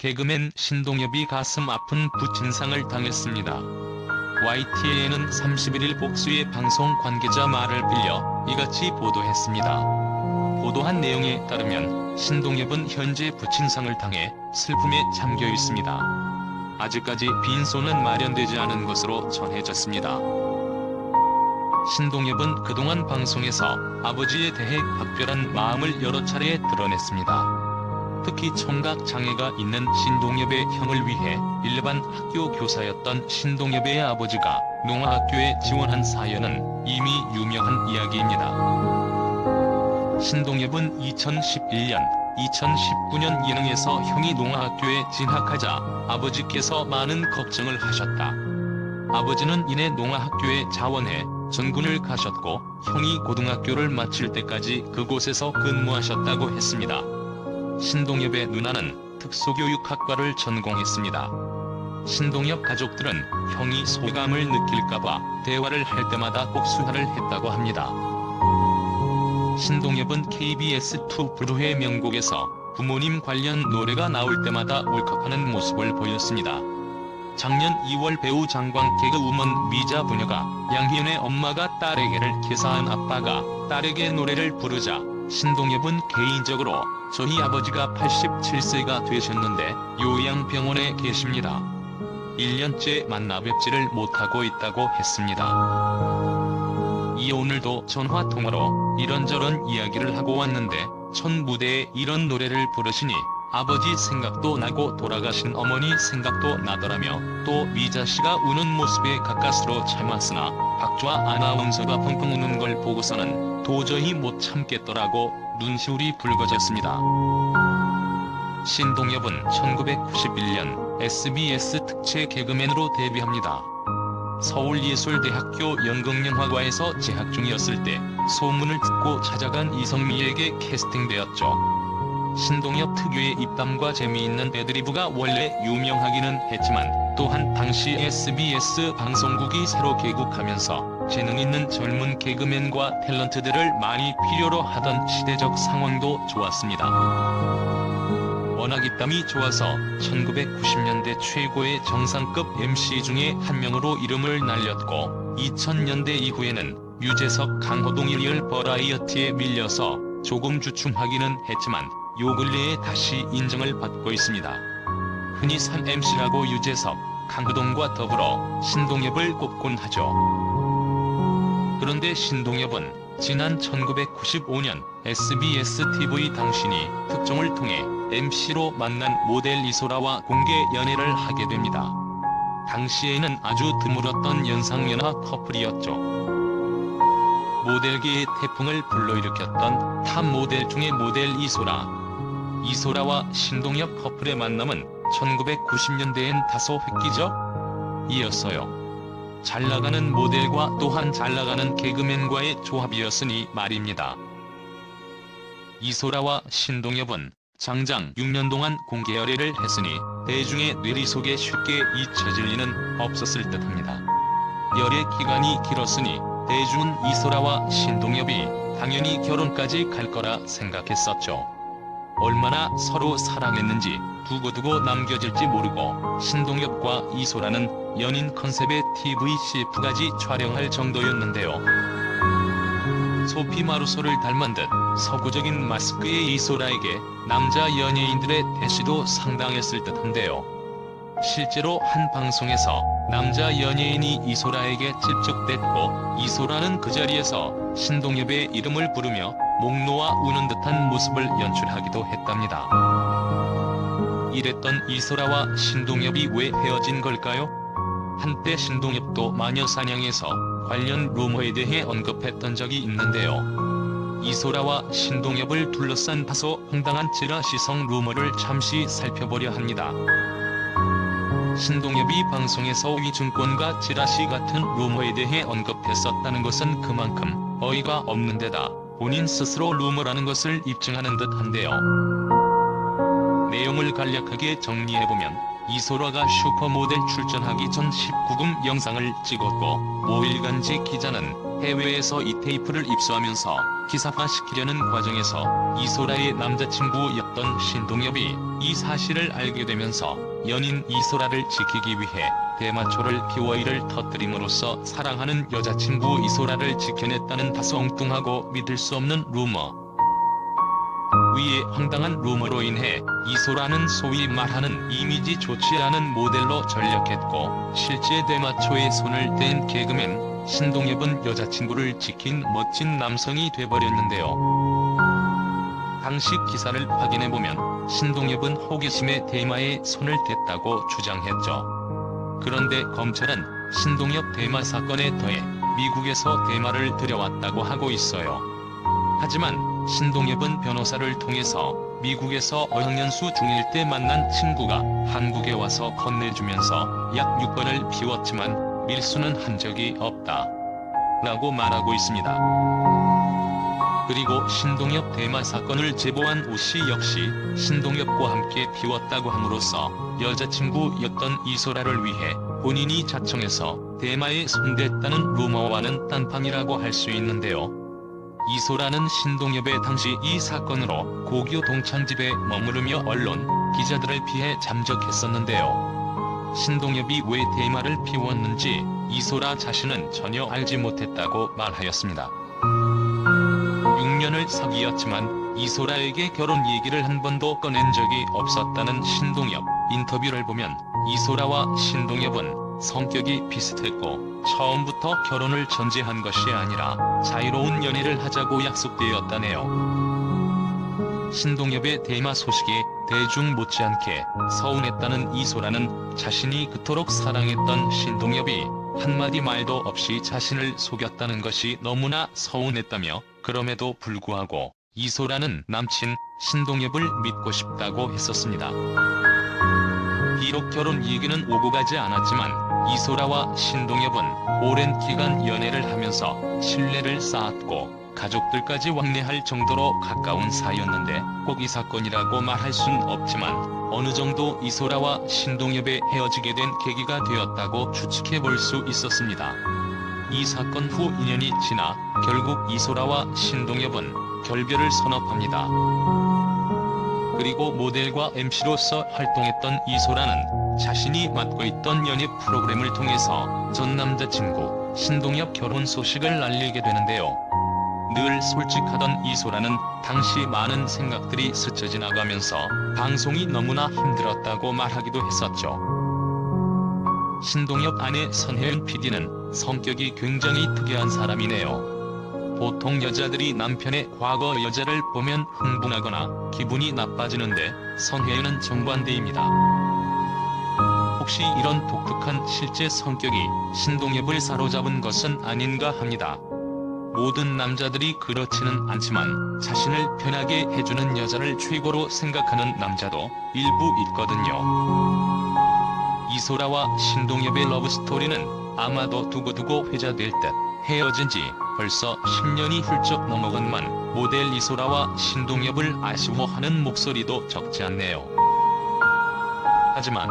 개그맨 신동엽이 가슴 아픈 부친상을 당했습니다. YTN은 31일 복수의 방송 관계자 말을 빌려 이같이 보도했습니다. 보도한 내용에 따르면 신동엽은 현재 부친상을 당해 슬픔에 잠겨 있습니다. 아직까지 빈손은 마련되지 않은 것으로 전해졌습니다. 신동엽은 그동안 방송에서 아버지에 대해 각별한 마음을 여러 차례 드러냈습니다. 특히 청각 장애가 있는 신동엽의 형을 위해 일반 학교 교사였던 신동엽의 아버지가 농아학교에 지원한 사연은 이미 유명한 이야기입니다. 신동엽은 2011년, 2019년 예능에서 형이 농아학교에 진학하자 아버지께서 많은 걱정을 하셨다. 아버지는 이내 농아학교에 자원해 전군을 가셨고 형이 고등학교를 마칠 때까지 그곳에서 근무하셨다고 했습니다. 신동엽의 누나는 특수교육학과를 전공했습니다. 신동엽 가족들은 형이 소감을 느낄까봐 대화를 할 때마다 꼭 수화를 했다고 합니다. 신동엽은 KBS2 브루의 명곡에서 부모님 관련 노래가 나올 때마다 울컥하는 모습을 보였습니다. 작년 2월 배우 장광 개그우먼 미자 부녀가 양희은의 엄마가 딸에게를 기사한 아빠가 딸에게 노래를 부르자 신동엽은 개인적으로 저희 아버지가 87세가 되셨는데 요양병원에 계십니다. 1년째 만나 뵙지를 못하고 있다고 했습니다. 이 오늘도 전화통화로 이런저런 이야기를 하고 왔는데 첫 무대에 이런 노래를 부르시니 아버지 생각도 나고 돌아가신 어머니 생각도 나더라며 또 미자 씨가 우는 모습에 가까스로 참았으나 박주아 아나운서가 펑펑 우는 걸 보고서는 도저히 못 참겠더라고 눈시울이 붉어졌습니다. 신동엽은 1991년 SBS 특채 개그맨으로 데뷔합니다. 서울예술대학교 연극영화과에서 재학 중이었을 때 소문을 듣고 찾아간 이성미에게 캐스팅되었죠. 신동엽 특유의 입담과 재미있는 애드리브가 원래 유명하기는 했지만 또한 당시 SBS 방송국이 새로 개국하면서 재능 있는 젊은 개그맨과 탤런트들을 많이 필요로 하던 시대적 상황도 좋았습니다. 워낙 입담이 좋아서 1990년대 최고의 정상급 MC 중에 한 명으로 이름을 날렸고 2000년대 이후에는 유재석 강호동 일리얼 버라이어티에 밀려서 조금 주춤하기는 했지만 요 근래에 다시 인정을 받고 있습니다. 흔히 산 MC라고 유재석, 강호동과 더불어 신동엽을 꼽곤 하죠. 그런데 신동엽은 지난 1995년 SBS TV 당신이 특종을 통해 MC로 만난 모델 이소라와 공개 연애를 하게 됩니다. 당시에는 아주 드물었던 연상연하 커플이었죠. 모델계의 태풍을 불러일으켰던 탑 모델 중의 모델 이소라. 이소라와 신동엽 커플의 만남은 1990년대엔 다소 획기적이었어요. 잘 나가는 모델과 또한 잘 나가는 개그맨과의 조합이었으니 말입니다. 이소라와 신동엽은 장장 6년 동안 공개 열애를 했으니 대중의 뇌리 속에 쉽게 잊혀질 리는 없었을 듯합니다. 열애 기간이 길었으니 대중은 이소라와 신동엽이 당연히 결혼까지 갈 거라 생각했었죠. 얼마나 서로 사랑했는지 두고두고 남겨질지 모르고 신동엽과 이소라는 연인 컨셉의 TV CF까지 촬영할 정도였는데요. 소피 마루소를 닮은 듯 서구적인 마스크의 이소라에게 남자 연예인들의 대시도 상당했을 듯한데요. 실제로 한 방송에서 남자 연예인이 이소라에게 집적됐고 이소라는 그 자리에서 신동엽의 이름을 부르며 목 놓아 우는 듯한 모습을 연출하기도 했답니다. 이랬던 이소라와 신동엽이 왜 헤어진 걸까요? 한때 신동엽도 마녀사냥에서 관련 루머에 대해 언급했던 적이 있는데요. 이소라와 신동엽을 둘러싼 다소 황당한 찌라시성 루머를 잠시 살펴보려 합니다. 신동엽이 방송에서 위증권과 찌라시 같은 루머에 대해 언급했었다는 것은 그만큼 어이가 없는 데다 본인 스스로 루머라는 것을 입증하는 듯 한데요. 내용을 간략하게 정리해보면 이소라가 슈퍼모델 출전하기 전 19금 영상을 찍었고 5일간지 기자는 해외에서 이 테이프를 입수하면서 기사화시키려는 과정에서 이소라의 남자친구였던 신동엽이 이 사실을 알게 되면서 연인 이소라를 지키기 위해 대마초를 피워 이를 터뜨림으로써 사랑하는 여자친구 이소라를 지켜냈다는 다소 엉뚱하고 믿을 수 없는 루머. 위의 황당한 루머로 인해 이소라는 소위 말하는 이미지 좋지 않은 모델로 전역했고 실제 대마초에 손을 댄 개그맨 신동엽은 여자친구를 지킨 멋진 남성이 돼버렸는데요. 당시 기사를 확인해보면 신동엽은 호기심에 대마에 손을 댔다고 주장했죠. 그런데 검찰은 신동엽 대마 사건에 더해 미국에서 대마를 들여왔다고 하고 있어요. 하지만 신동엽은 변호사를 통해서 미국에서 어학연수 중일 때 만난 친구가 한국에 와서 건네주면서 약 6번을 피웠지만 밀수는 한 적이 없다. 라고 말하고 있습니다. 그리고 신동엽 대마 사건을 제보한 오씨 역시 신동엽과 함께 피웠다고 함으로써 여자친구였던 이소라를 위해 본인이 자청해서 대마에 손댔다는 루머와는 딴판이라고 할 수 있는데요. 이소라는 신동엽의 당시 이 사건으로 고교 동창집에 머무르며 언론, 기자들을 피해 잠적했었는데요. 신동엽이 왜 대마를 피웠는지 이소라 자신은 전혀 알지 못했다고 말하였습니다. 6년을 사귀었지만 이소라에게 결혼 얘기를 한 번도 꺼낸 적이 없었다는 신동엽 인터뷰를 보면 이소라와 신동엽은 성격이 비슷했고 처음부터 결혼을 전제한 것이 아니라 자유로운 연애를 하자고 약속되었다네요. 신동엽의 대마 소식에 대중 못지않게 서운했다는 이소라는 자신이 그토록 사랑했던 신동엽이 한마디 말도 없이 자신을 속였다는 것이 너무나 서운했다며 그럼에도 불구하고 이소라는 남친 신동엽을 믿고 싶다고 했었습니다. 비록 결혼 얘기는 오고 가지 않았지만 이소라와 신동엽은 오랜 기간 연애를 하면서 신뢰를 쌓았고 가족들까지 왕래할 정도로 가까운 사이였는데 꼭 이 사건이라고 말할 순 없지만 어느 정도 이소라와 신동엽의 헤어지게 된 계기가 되었다고 추측해 볼 수 있었습니다. 이 사건 후 2년이 지나 결국 이소라와 신동엽은 결별을 선언합니다. 그리고 모델과 MC로서 활동했던 이소라는 자신이 맡고 있던 연예 프로그램을 통해서 전 남자친구 신동엽 결혼 소식을 알리게 되는데요. 늘 솔직하던 이소라는 당시 많은 생각들이 스쳐 지나가면서 방송이 너무나 힘들었다고 말하기도 했었죠. 신동엽 아내 선혜은 PD는 성격이 굉장히 특이한 사람이네요. 보통 여자들이 남편의 과거 여자를 보면 흥분하거나 기분이 나빠지는데 선혜은은 정반대입니다. 혹시 이런 독특한 실제 성격이 신동엽을 사로잡은 것은 아닌가 합니다. 모든 남자들이 그렇지는 않지만 자신을 편하게 해주는 여자를 최고로 생각하는 남자도 일부 있거든요. 이소라와 신동엽의 러브스토리는 아마도 두고두고 회자될 듯 헤어진 지 벌써 10년이 훌쩍 넘어간만 모델 이소라와 신동엽을 아쉬워하는 목소리도 적지 않네요. 하지만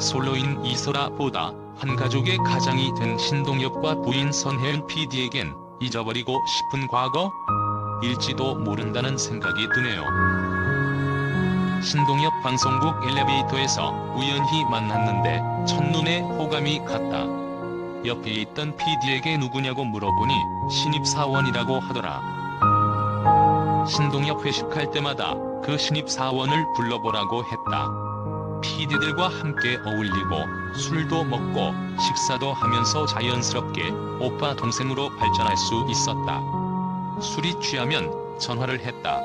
솔로인 이소라보다 한 가족의 가장이 된 신동엽과 부인 선혜은 PD에겐 잊어버리고 싶은 과거? 일지도 모른다는 생각이 드네요. 신동엽 방송국 엘리베이터에서 우연히 만났는데 첫눈에 호감이 갔다. 옆에 있던 PD에게 누구냐고 물어보니 신입사원이라고 하더라. 신동엽 회식할 때마다 그 신입사원을 불러보라고 했다. PD들과 함께 어울리고 술도 먹고 식사도 하면서 자연스럽게 오빠 동생으로 발전할 수 있었다. 술이 취하면 전화를 했다.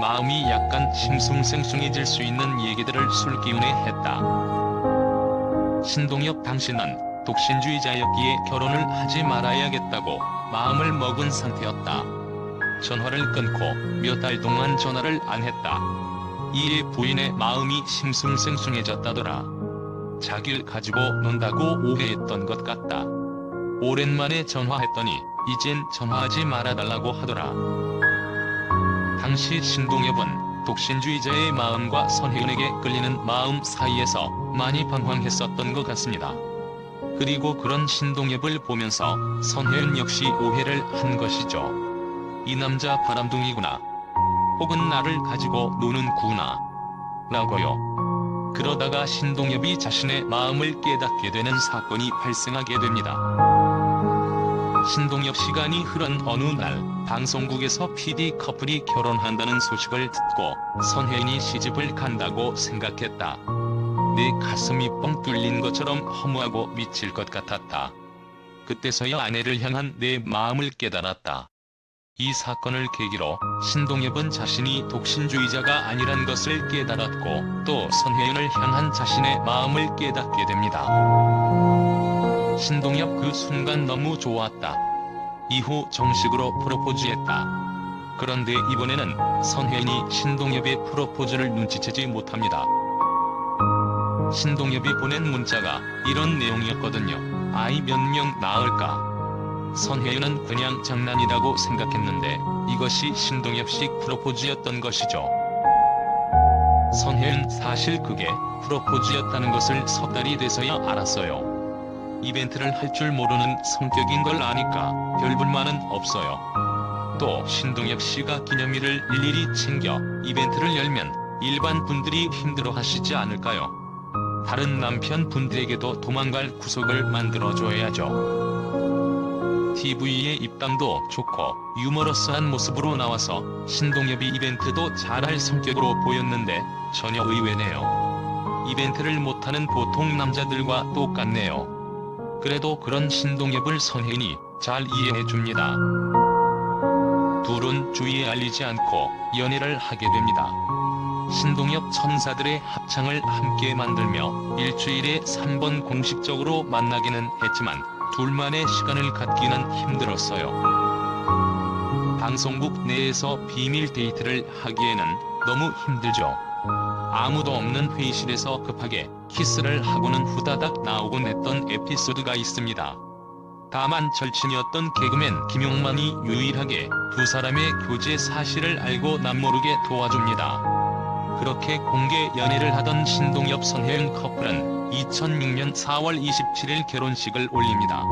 마음이 약간 싱숭생숭해질 수 있는 얘기들을 술 기운에 했다. 신동엽 당신은 독신주의자였기에 결혼을 하지 말아야겠다고 마음을 먹은 상태였다. 전화를 끊고 몇 달 동안 전화를 안 했다. 이에 부인의 마음이 싱숭생숭해졌다더라. 자기를 가지고 논다고 오해했던 것 같다. 오랜만에 전화했더니 이젠 전화하지 말아달라고 하더라. 당시 신동엽은 독신주의자의 마음과 선혜은에게 끌리는 마음 사이에서 많이 방황했었던 것 같습니다. 그리고 그런 신동엽을 보면서 선혜은 역시 오해를 한 것이죠. 이 남자 바람둥이구나. 혹은 나를 가지고 노는구나. 라고요. 그러다가 신동엽이 자신의 마음을 깨닫게 되는 사건이 발생하게 됩니다. 신동엽 시간이 흐른 어느 날 방송국에서 PD 커플이 결혼한다는 소식을 듣고 선혜인이 시집을 간다고 생각했다. 내 가슴이 뻥 뚫린 것처럼 허무하고 미칠 것 같았다. 그때서야 아내를 향한 내 마음을 깨달았다. 이 사건을 계기로 신동엽은 자신이 독신주의자가 아니란 것을 깨달았고 또 선혜연을 향한 자신의 마음을 깨닫게 됩니다. 신동엽 그 순간 너무 좋았다. 이후 정식으로 프로포즈했다. 그런데 이번에는 선혜인이 신동엽의 프로포즈를 눈치채지 못합니다. 신동엽이 보낸 문자가 이런 내용이었거든요. 아이 몇 명 낳을까? 선혜윤은 그냥 장난이라고 생각했는데 이것이 신동엽식 프로포즈였던 것이죠. 선혜윤 사실 그게 프로포즈였다는 것을 석 달이 돼서야 알았어요. 이벤트를 할 줄 모르는 성격인 걸 아니까 별 불만은 없어요. 또 신동엽 씨가 기념일을 일일이 챙겨 이벤트를 열면 일반 분들이 힘들어 하시지 않을까요? 다른 남편 분들에게도 도망갈 구석을 만들어줘야죠. TV의 입담도 좋고 유머러스한 모습으로 나와서 신동엽이 이벤트도 잘할 성격으로 보였는데 전혀 의외네요. 이벤트를 못하는 보통 남자들과 똑같네요. 그래도 그런 신동엽을 선혜인이 잘 이해해줍니다. 둘은 주위에 알리지 않고 연애를 하게 됩니다. 신동엽 천사들의 합창을 함께 만들며 일주일에 3번 공식적으로 만나기는 했지만 둘만의 시간을 갖기는 힘들었어요. 방송국 내에서 비밀 데이트를 하기에는 너무 힘들죠. 아무도 없는 회의실에서 급하게 키스를 하고는 후다닥 나오곤 했던 에피소드가 있습니다. 다만 절친이었던 개그맨 김용만이 유일하게 두 사람의 교제 사실을 알고 남모르게 도와줍니다. 그렇게 공개 연애를 하던 신동엽 선혜은 커플은 2006년 4월 27일 결혼식을 올립니다.